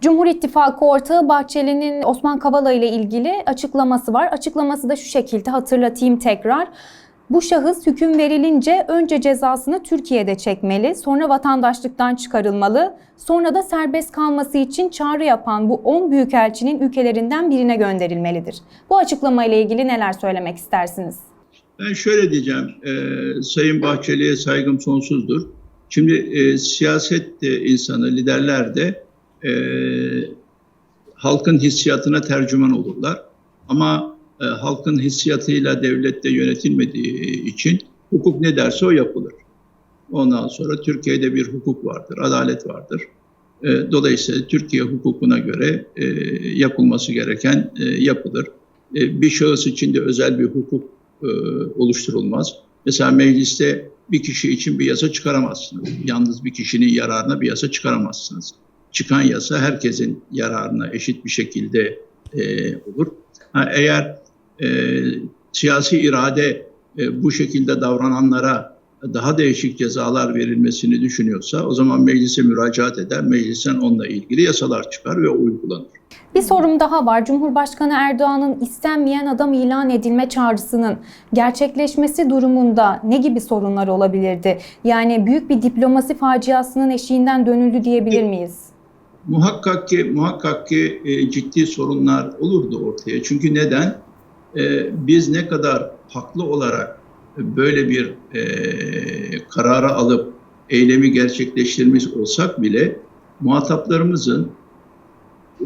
Cumhur İttifakı ortağı Bahçeli'nin Osman Kavala ile ilgili açıklaması var. Açıklaması da şu şekilde hatırlatayım tekrar. Bu şahıs hüküm verilince önce cezasını Türkiye'de çekmeli, sonra vatandaşlıktan çıkarılmalı, sonra da serbest kalması için çağrı yapan bu 10 büyükelçinin ülkelerinden birine gönderilmelidir. Bu açıklama ile ilgili neler söylemek istersiniz? Ben şöyle diyeceğim, e, Sayın Bahçeli'ye saygım sonsuzdur. Şimdi e, siyaset de insanı, liderler de e, halkın hissiyatına tercüman olurlar. Ama e, halkın hissiyatıyla devlette yönetilmediği için hukuk ne derse o yapılır. Ondan sonra Türkiye'de bir hukuk vardır, adalet vardır. E, dolayısıyla Türkiye hukukuna göre e, yapılması gereken e, yapılır. E, bir şahıs için de özel bir hukuk e, oluşturulmaz. Mesela mecliste bir kişi için bir yasa çıkaramazsınız. Yalnız bir kişinin yararına bir yasa çıkaramazsınız. Çıkan yasa herkesin yararına eşit bir şekilde e, olur. Ha, eğer e, siyasi irade e, bu şekilde davrananlara daha değişik cezalar verilmesini düşünüyorsa o zaman meclise müracaat eder. Meclisten onunla ilgili yasalar çıkar ve uygulanır. Bir sorum daha var. Cumhurbaşkanı Erdoğan'ın istenmeyen adam ilan edilme çağrısının gerçekleşmesi durumunda ne gibi sorunlar olabilirdi? Yani büyük bir diplomasi faciasının eşiğinden dönüldü diyebilir miyiz? Muhakkak ki muhakkak ki e, ciddi sorunlar olurdu ortaya. Çünkü neden? E, biz ne kadar haklı olarak böyle bir e, kararı alıp eylemi gerçekleştirmiş olsak bile muhataplarımızın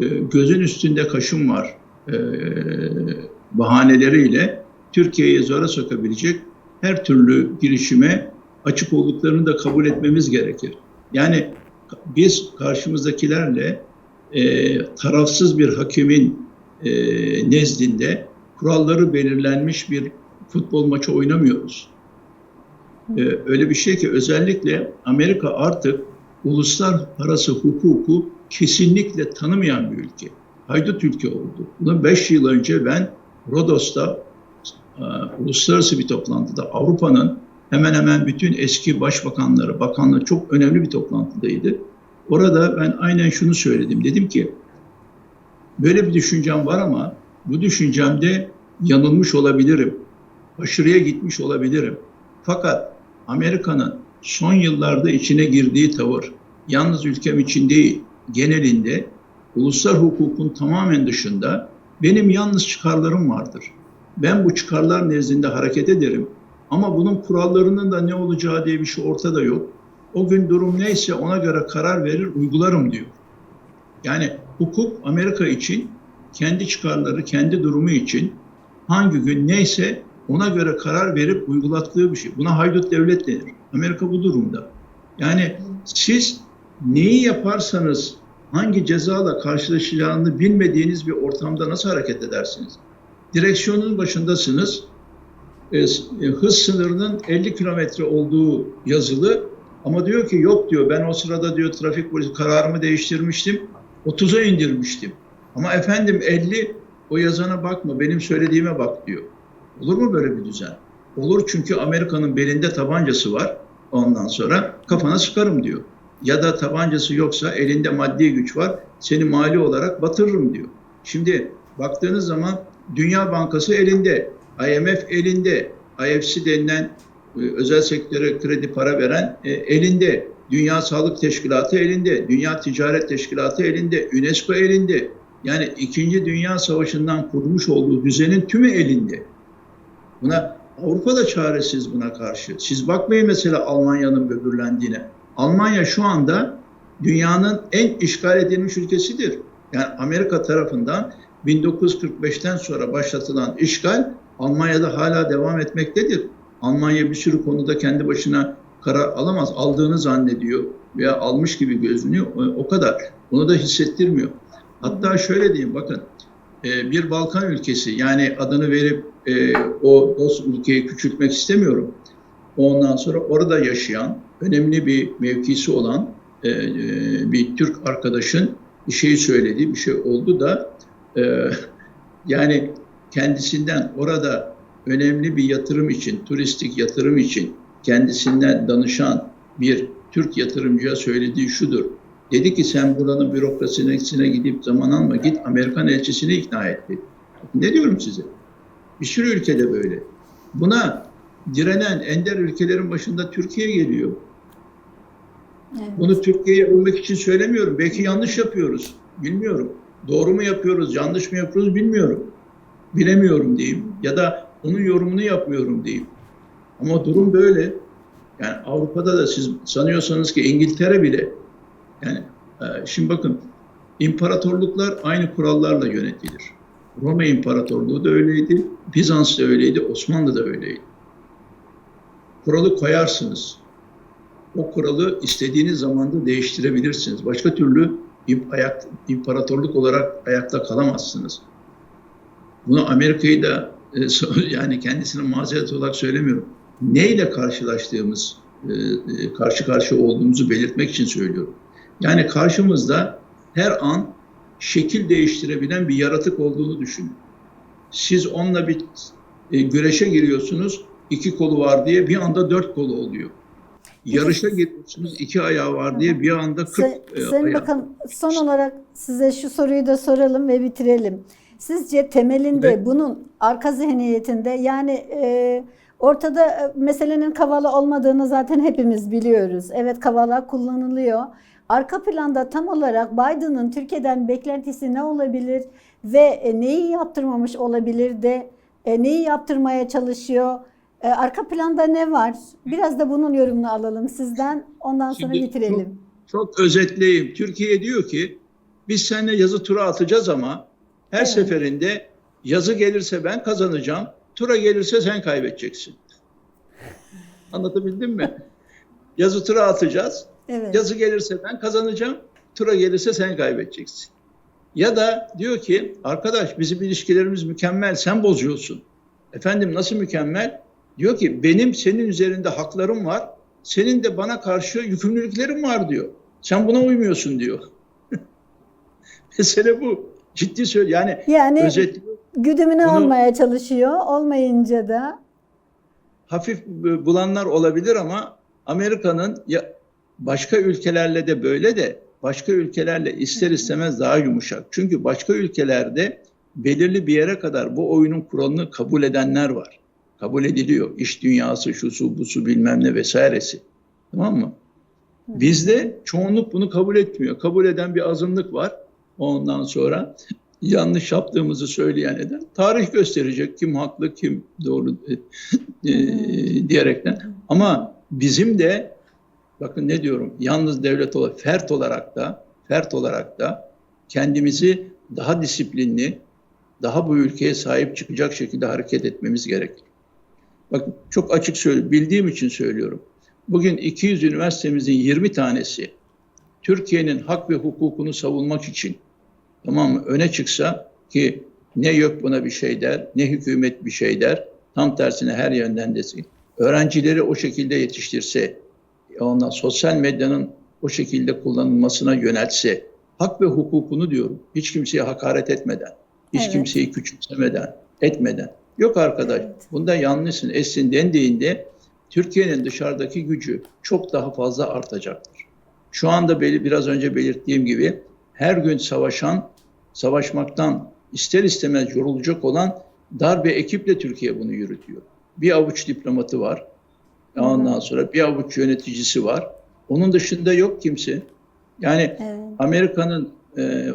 e, gözün üstünde kaşın var e, bahaneleriyle Türkiye'yi zora sokabilecek her türlü girişime açık olduklarını da kabul etmemiz gerekir. Yani biz karşımızdakilerle e, tarafsız bir hakemin e, nezdinde kuralları belirlenmiş bir futbol maçı oynamıyoruz. E, öyle bir şey ki özellikle Amerika artık uluslararası hukuku kesinlikle tanımayan bir ülke. Haydut ülke oldu. Bunu 5 yıl önce ben Rodos'ta e, uluslararası bir toplantıda Avrupa'nın hemen hemen bütün eski başbakanları, bakanları çok önemli bir toplantıdaydı. Orada ben aynen şunu söyledim. Dedim ki böyle bir düşüncem var ama bu düşüncemde yanılmış olabilirim. Aşırıya gitmiş olabilirim. Fakat Amerika'nın son yıllarda içine girdiği tavır, yalnız ülkem için değil, genelinde uluslar hukukun tamamen dışında benim yalnız çıkarlarım vardır. Ben bu çıkarlar nezdinde hareket ederim. Ama bunun kurallarının da ne olacağı diye bir şey ortada yok. O gün durum neyse ona göre karar verir, uygularım diyor. Yani hukuk Amerika için kendi çıkarları, kendi durumu için hangi gün neyse ona göre karar verip uygulattığı bir şey. Buna haydut devlet denir. Amerika bu durumda. Yani siz neyi yaparsanız hangi cezayla karşılaşacağını bilmediğiniz bir ortamda nasıl hareket edersiniz? Direksiyonun başındasınız. E, hız sınırının 50 kilometre olduğu yazılı ama diyor ki yok diyor ben o sırada diyor trafik polisi kararımı değiştirmiştim 30'a indirmiştim. Ama efendim 50 o yazana bakma benim söylediğime bak diyor. Olur mu böyle bir düzen? Olur çünkü Amerika'nın belinde tabancası var. Ondan sonra kafana sıkarım diyor. Ya da tabancası yoksa elinde maddi güç var. Seni mali olarak batırırım diyor. Şimdi baktığınız zaman Dünya Bankası elinde, IMF elinde, IFC denilen e, özel sektöre kredi para veren e, elinde, Dünya Sağlık Teşkilatı elinde, Dünya Ticaret Teşkilatı elinde, UNESCO elinde. Yani İkinci Dünya Savaşı'ndan kurmuş olduğu düzenin tümü elinde. Buna Avrupa da çaresiz buna karşı. Siz bakmayın mesela Almanya'nın böbürlendiğine. Almanya şu anda dünyanın en işgal edilmiş ülkesidir. Yani Amerika tarafından 1945'ten sonra başlatılan işgal Almanya'da hala devam etmektedir. Almanya bir sürü konuda kendi başına karar alamaz. Aldığını zannediyor veya almış gibi gözünüyor. O kadar. Onu da hissettirmiyor. Hatta şöyle diyeyim bakın e, bir Balkan ülkesi yani adını verip e, o dost ülkeyi küçültmek istemiyorum. Ondan sonra orada yaşayan önemli bir mevkisi olan e, bir Türk arkadaşın bir şey söylediği bir şey oldu da yani kendisinden orada önemli bir yatırım için, turistik yatırım için kendisinden danışan bir Türk yatırımcıya söylediği şudur. Dedi ki sen buranın bürokrasisine gidip zaman alma git Amerikan elçisini ikna et dedi. Ne diyorum size? Bir sürü ülkede böyle. Buna direnen ender ülkelerin başında Türkiye geliyor. Evet. Bunu Türkiye'ye övmek için söylemiyorum. Belki yanlış yapıyoruz. Bilmiyorum. Doğru mu yapıyoruz, yanlış mı yapıyoruz bilmiyorum. Bilemiyorum diyeyim. Ya da onun yorumunu yapmıyorum diyeyim. Ama durum böyle. Yani Avrupa'da da siz sanıyorsanız ki İngiltere bile yani e, şimdi bakın imparatorluklar aynı kurallarla yönetilir. Roma İmparatorluğu da öyleydi, Bizans da öyleydi, Osmanlı da öyleydi. Kuralı koyarsınız. O kuralı istediğiniz zamanda değiştirebilirsiniz. Başka türlü ayak, imparatorluk olarak ayakta kalamazsınız. Bunu Amerika'yı da e, yani kendisine mazeret olarak söylemiyorum. Neyle karşılaştığımız, e, e, karşı karşıya olduğumuzu belirtmek için söylüyorum. Yani karşımızda her an şekil değiştirebilen bir yaratık olduğunu düşünün. Siz onunla bir güreşe giriyorsunuz, iki kolu var diye bir anda dört kolu oluyor. Yarışa giriyorsunuz, iki ayağı var diye bir anda kırk Say- Sayın ayağı. Bakan son olarak size şu soruyu da soralım ve bitirelim. Sizce temelinde Evet. bunun arka zihniyetinde yani e, ortada e, meselenin kavala olmadığını zaten hepimiz biliyoruz. Evet kavala kullanılıyor. Arka planda tam olarak Biden'ın Türkiye'den beklentisi ne olabilir ve e, neyi yaptırmamış olabilir de e, neyi yaptırmaya çalışıyor? E, arka planda ne var? Biraz da bunun yorumunu alalım sizden. Ondan sonra Şimdi bitirelim. Çok özetleyeyim. Türkiye diyor ki biz seninle yazı tura atacağız ama her Evet. seferinde yazı gelirse ben kazanacağım, tura gelirse sen kaybedeceksin. Anlatabildim mi? Yazı tura atacağız. Evet. Yazı gelirse ben kazanacağım, tura gelirse sen kaybedeceksin. Ya da diyor ki arkadaş bizim ilişkilerimiz mükemmel, sen bozuyorsun. Efendim nasıl mükemmel? Diyor ki benim senin üzerinde haklarım var, senin de bana karşı yükümlülüklerin var diyor. Sen buna uymuyorsun diyor. Mesele bu. Ciddi söyle. Yani, Yani özet güdümünü bunu- almaya çalışıyor. Olmayınca da hafif bulanlar olabilir ama Amerika'nın ya başka ülkelerle de böyle de başka ülkelerle ister istemez daha yumuşak. Çünkü başka ülkelerde belirli bir yere kadar bu oyunun kuralını kabul edenler var. Kabul ediliyor. İş dünyası, şusu, busu bilmem ne vesairesi. Tamam mı? Bizde çoğunluk bunu kabul etmiyor. Kabul eden bir azınlık var. Ondan sonra yanlış yaptığımızı söyleyen eden tarih gösterecek kim haklı kim doğru e, e, diyerekten. Ama bizim de bakın ne diyorum yalnız devlet olarak fert olarak da fert olarak da kendimizi daha disiplinli, daha bu ülkeye sahip çıkacak şekilde hareket etmemiz gerekir. Bakın çok açık söylüyorum, bildiğim için söylüyorum. Bugün 200 üniversitemizin 20 tanesi Türkiye'nin hak ve hukukunu savunmak için tamam mı öne çıksa ki ne yok buna bir şey der, ne hükümet bir şey der. Tam tersine her yönden desin. Öğrencileri o şekilde yetiştirse, ondan sosyal medyanın o şekilde kullanılmasına yöneltse, hak ve hukukunu diyorum, hiç kimseye hakaret etmeden, hiç Evet. kimseyi küçümsemeden, etmeden. Yok arkadaş, Evet. bunda yanlışsın, etsin dendiğinde Türkiye'nin dışarıdaki gücü çok daha fazla artacaktır. Şu anda biraz önce belirttiğim gibi her gün savaşan, savaşmaktan ister istemez yorulacak olan dar bir ekiple Türkiye bunu yürütüyor. Bir avuç diplomatı var. Ondan sonra bir avuç yöneticisi var. Onun dışında yok kimse. Yani evet. Amerika'nın e, e,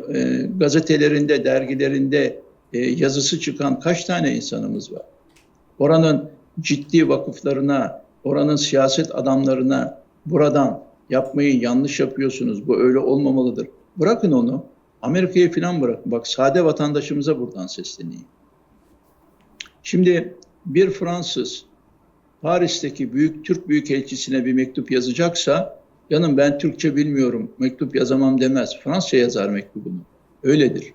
gazetelerinde, dergilerinde e, yazısı çıkan kaç tane insanımız var? Oranın ciddi vakıflarına, oranın siyaset adamlarına buradan yapmayı yanlış yapıyorsunuz, bu öyle olmamalıdır. Bırakın onu, Amerika'yı falan bırakın. Bak sade vatandaşımıza buradan sesleneyim. Şimdi bir Fransız Paris'teki büyük Türk Büyükelçisi'ne bir mektup yazacaksa, yanım ben Türkçe bilmiyorum, mektup yazamam demez. Fransızca yazar mektubunu. Öyledir.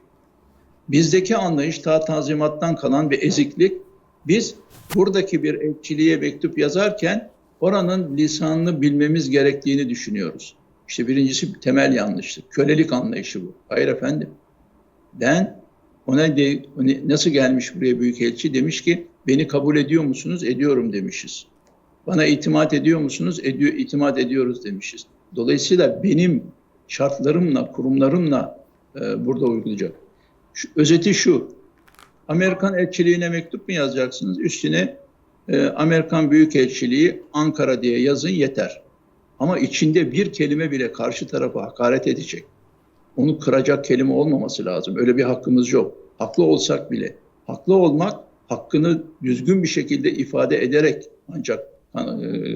Bizdeki anlayış ta tanzimattan kalan bir eziklik. Biz buradaki bir elçiliğe mektup yazarken oranın lisanını bilmemiz gerektiğini düşünüyoruz. İşte birincisi temel yanlışlık. Kölelik anlayışı bu. Hayır efendim. Ben ona de, nasıl gelmiş buraya büyükelçi demiş ki beni kabul ediyor musunuz? Ediyorum demişiz. Bana itimat ediyor musunuz? Ediyor, itimat ediyoruz demişiz. Dolayısıyla benim şartlarımla, kurumlarımla e, burada uygulayacak. Şu, özeti şu, Amerikan elçiliğine mektup mu yazacaksınız? Üstüne e, Amerikan Büyükelçiliği Ankara diye yazın yeter. Ama içinde bir kelime bile karşı tarafa hakaret edecek. Onu kıracak kelime olmaması lazım. Öyle bir hakkımız yok. Haklı olsak bile. Haklı olmak hakkını düzgün bir şekilde ifade ederek ancak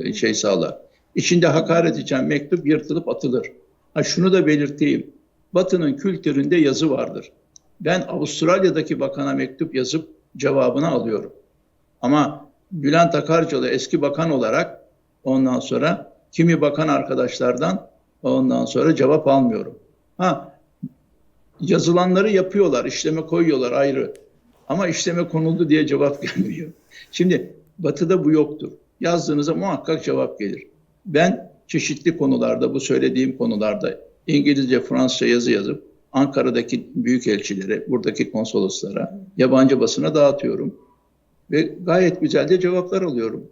e, şey sağlar. İçinde hakaret için mektup yırtılıp atılır. Ha şunu da belirteyim. Batı'nın kültüründe yazı vardır. Ben Avustralya'daki bakana mektup yazıp cevabını alıyorum. Ama Bülent Akarcalı eski bakan olarak ondan sonra kimi bakan arkadaşlardan ondan sonra cevap almıyorum. Ha yazılanları yapıyorlar, işleme koyuyorlar ayrı. Ama işleme konuldu diye cevap gelmiyor. Şimdi Batı'da bu yoktur. Yazdığınızda muhakkak cevap gelir. Ben çeşitli konularda, bu söylediğim konularda İngilizce, Fransızca yazı yazıp Ankara'daki büyükelçilere, buradaki konsoloslara, yabancı basına dağıtıyorum. Ve gayet güzel de cevaplar alıyorum.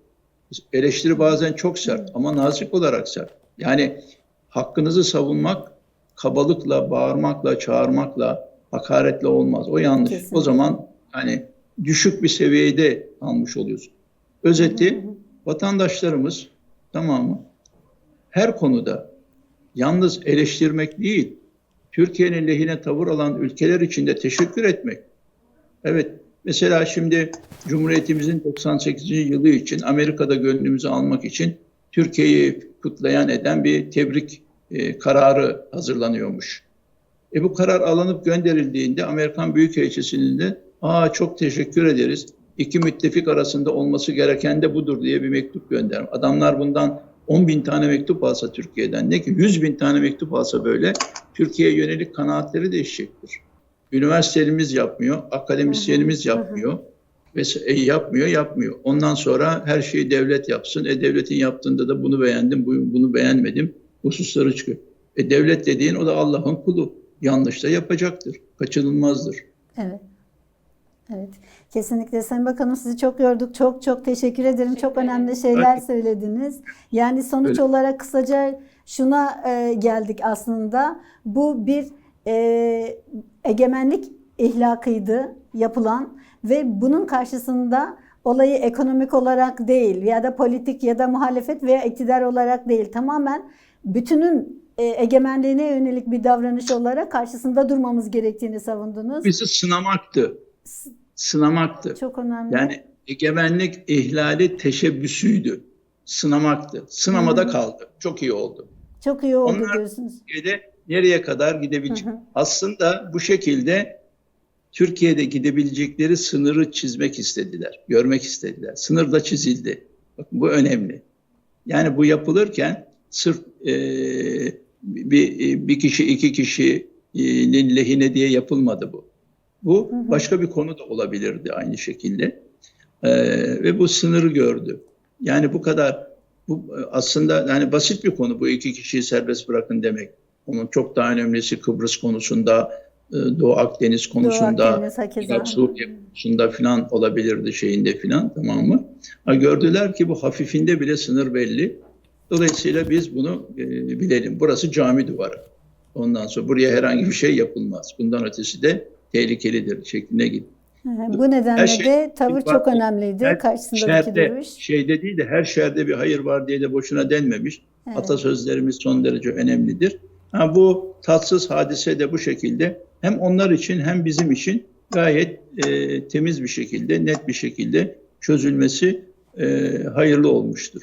Eleştiri bazen çok sert ama nazik olarak sert. Yani hakkınızı savunmak kabalıkla, bağırmakla, çağırmakla, hakaretle olmaz. O yanlış. Kesinlikle. O zaman hani düşük bir seviyede almış oluyorsun. Özeti vatandaşlarımız tamam mı? Her konuda yalnız eleştirmek değil, Türkiye'nin lehine tavır alan ülkeler için de teşekkür etmek. Evet, mesela şimdi Cumhuriyetimizin 98. yılı için Amerika'da gönlümüzü almak için Türkiye'yi kutlayan eden bir tebrik e, kararı hazırlanıyormuş. E bu karar alınıp gönderildiğinde Amerikan Büyükelçisi'nin de aa çok teşekkür ederiz. İki müttefik arasında olması gereken de budur diye bir mektup gönder. Adamlar bundan 10 bin tane mektup alsa Türkiye'den ne ki 100 bin tane mektup alsa böyle Türkiye'ye yönelik kanaatleri değişecektir. Üniversitelerimiz yapmıyor, akademisyenimiz yapmıyor ve e, yapmıyor, yapmıyor. Ondan sonra her şeyi devlet yapsın. E devletin yaptığında da bunu beğendim, bu- bunu beğenmedim. Hususları çıkıyor. E devlet dediğin o da Allah'ın kulu. Yanlış da yapacaktır. Kaçınılmazdır. Evet. Evet. Kesinlikle Sayın Bakanım sizi çok gördük. Çok çok teşekkür ederim. çok önemli şeyler söylediniz. Yani sonuç Öyle. olarak kısaca şuna e, geldik aslında. Bu bir e, egemenlik ihlakıydı yapılan ve bunun karşısında olayı ekonomik olarak değil ya da politik ya da muhalefet veya iktidar olarak değil tamamen bütünün e, egemenliğine yönelik bir davranış olarak karşısında durmamız gerektiğini savundunuz. Bizi sınamaktı. Sınamaktı. Çok önemli. Yani egemenlik ihlali teşebbüsüydü. Sınamaktı. Sınamada Hı hı. kaldı. Çok iyi oldu. Çok iyi oldu Onlar- diyorsunuz. Türkiye'de nereye kadar gidebilecek? Hı hı. Aslında bu şekilde Türkiye'de gidebilecekleri sınırı çizmek istediler, görmek istediler. Sınır da çizildi. Bakın bu önemli. Yani bu yapılırken sırf eee, bir, bir kişi iki kişinin lehine diye yapılmadı bu. Bu Hı hı. başka bir konu da olabilirdi aynı şekilde. Eee, ve bu sınırı gördü. Yani bu kadar bu aslında yani basit bir konu bu iki kişiyi serbest bırakın demek. Onun çok daha önemlisi Kıbrıs konusunda, e, Doğu Akdeniz konusunda, Doğu Akdeniz Suriye konusunda filan olabilirdi şeyinde filan tamam mı? Ha, gördüler ki bu hafifinde bile sınır belli. Dolayısıyla biz bunu e, bilelim. Burası cami duvarı. Ondan sonra buraya herhangi bir şey yapılmaz. Bundan ötesi de tehlikelidir şekline gitti. Bu nedenle Her şey- de tavır Bak- çok önemliydi. Her Karşısındaki şerde, duruş. şeyde değil de her şerde bir hayır var diye de boşuna denmemiş. Evet. Atasözlerimiz son derece önemlidir. Ha, bu tatsız hadise de bu şekilde hem onlar için hem bizim için gayet e, temiz bir şekilde, net bir şekilde çözülmesi e, hayırlı olmuştur.